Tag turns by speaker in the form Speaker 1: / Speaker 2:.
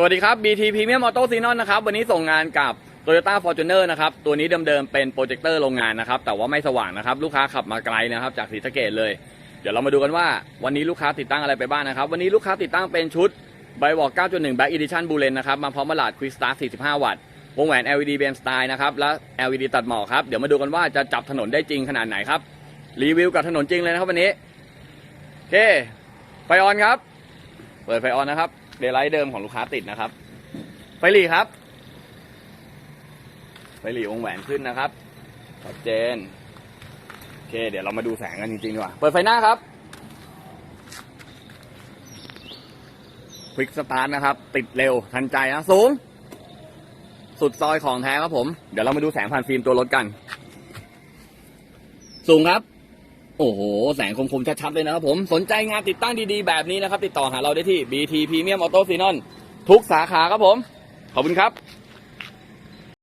Speaker 1: สวัสดีครับ BT Premium Auto s e n o n นะครับ วันนี้ส่งงานกับ Toyota Fortuner นะครับ ตัวนี้เดิมๆเป็นโปรเจคเตอร์โรงงานนะครับ แต่ว่าไม่สว่างนะครับ ลูกค้าขับมาไกลนะครับ จากศรีสะเกดเลย เดี๋ยวเรามาดูกันว่าวันนี้ลูกค้าติดตั้งอะไรไปบ้างนะครับ วันนี้ลูกค้าติดตั้งเป็นชุด b y w a l k 9.1 Back Edition b u l e n นะครับ มาพร้อมมาลาด Quick Start 45 วัตต์ วงแหวน LED Beam Style นะครับ และ LED ตัดหมอกครับ เดี๋ยวมาดูกันว่าจะจับถนนได้จริงขนาดไหนครับ รีวิวกับถนนจริงเลยนะครับวันนี้โอเค ไฟออนครับ เปิดไฟออนนะครับ เดย์ไลท์เดิมของลูกค้าติดนะครับ ไฟหลีครับ ไฟหลีวงแหวนขึ้นนะครับชัดเจน โอเค เดี๋ยวเรามาดูแสงกันจริงๆดีกว่า เปิดไฟหน้าครับควิกสตาร์ทนะครับ ติดเร็วทันใจนะ สูง สุดซอยของแท้ครับผม เดี๋ยวเรามาดูแสงผ่านฟิล์มตัวรถกัน สูงครับ โอ้โห แสงคมๆ ชัดๆ เลยนะครับผม สนใจงานติดตั้งดีๆ แบบนี้นะครับ ติดต่อหาเราได้ที่ BT Premium Auto Si Non ทุกสาขาครับผม ขอบคุณครับ